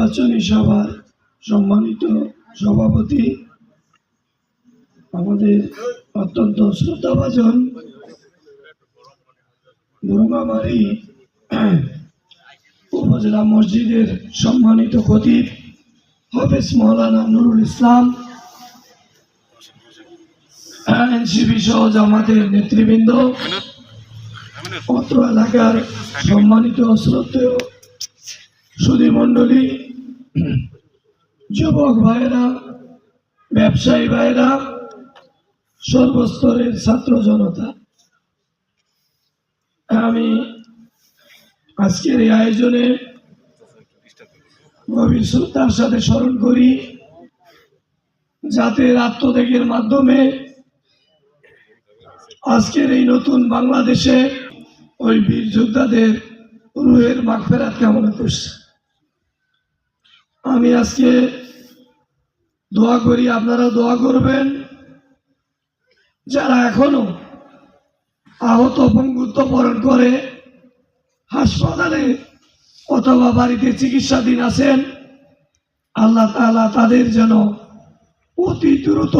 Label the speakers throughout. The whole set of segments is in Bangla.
Speaker 1: নির্বাচনী সভার সম্মানিত সভাপতি, আমাদের অত্যন্ত শ্রদ্ধাভাজন মুরুগামারি উপজেলা মসজিদের সম্মানিত খতিব হাফেজ মৌলানা নুরুল ইসলাম এনসিপি সহ জামাতের নেতৃবৃন্দ, অত্র এলাকার সম্মানিত শ্রদ্ধেয় সুধী মণ্ডলী, যুবক ভাইয়েরা, ব্যবসায়ী ভাইয়েরা, সর্বস্তরের ছাত্র জনতা, আমি আজকের এই আয়োজনে গভীর শ্রদ্ধার সাথে স্মরণ করি জাতের আত্মত্যাগের মাধ্যমে আজকের এই নতুন বাংলাদেশে ওই বীর যোদ্ধাদের রুহের মাগফেরাত কামনা করছে। আমি আজকে দোয়া করি আপনারা দোয়া করবেন। যারা এখনও আহত পঙ্গুত্ব বরণ করে হাসপাতালে অথবা বাড়িতে চিকিৎসাধীন আছেন আল্লাহ তাআলা তাদের যেন অতি দ্রুত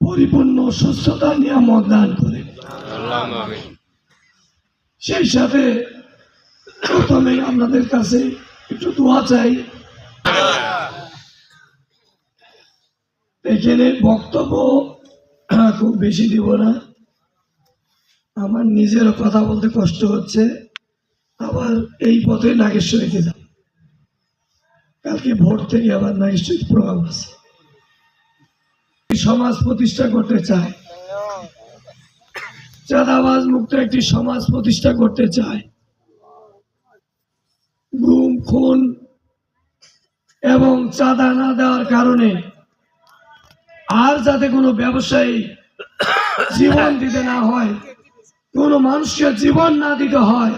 Speaker 1: পরিপূর্ণ সুস্থতা নিয়ামত দান করে। সেই সাথে প্রথমে আপনাদের কাছে একটু দোয়া চাই। এখানে বক্তব্য খুব বেশি দিব না। আমার নিজেরও কথা বলতে কষ্ট হচ্ছে। আবার এই পথে নাগেশ্বরীতে যাব। কালকে ভোট থেকে আবার নাগেশ্বরী প্রোগ্রাম আছে। সমাজ প্রতিষ্ঠা করতে চায়। চাঁদাবাজ মুক্ত একটি সমাজ প্রতিষ্ঠা করতে চায়। খুন এবং চাঁদা না দেওয়ার কারণে আর যাতে কোনো ব্যবসায়ী জীবন দিতে না হয় কোনো মানুষকে জীবন না দিতে হয়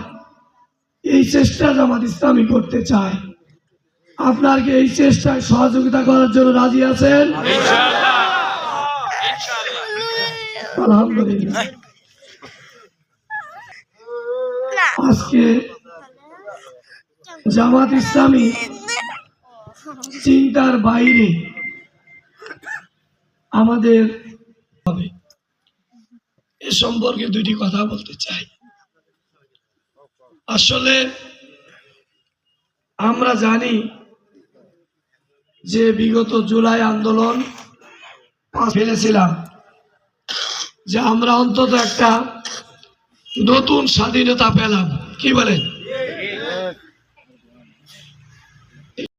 Speaker 1: এই চেষ্টা জামাত ইসলামী করতে চায়। আপনার কি এই চেষ্টায় সহযোগিতা করার জন্য রাজি আছেন? আলহামদুলিল্লাহ। আজকে জামাত ইসলামী চিন্তার বাইরে আমাদের হবে। এ সম্পর্কে দুটি কথা বলতে চাই। আসলে আমরা জানি যে বিগত জুলাই আন্দোলন ফেলেছিলাম, যে আমরা অন্তত একটা নতুন স্বাধীনতা পেলাম। কি বলেন?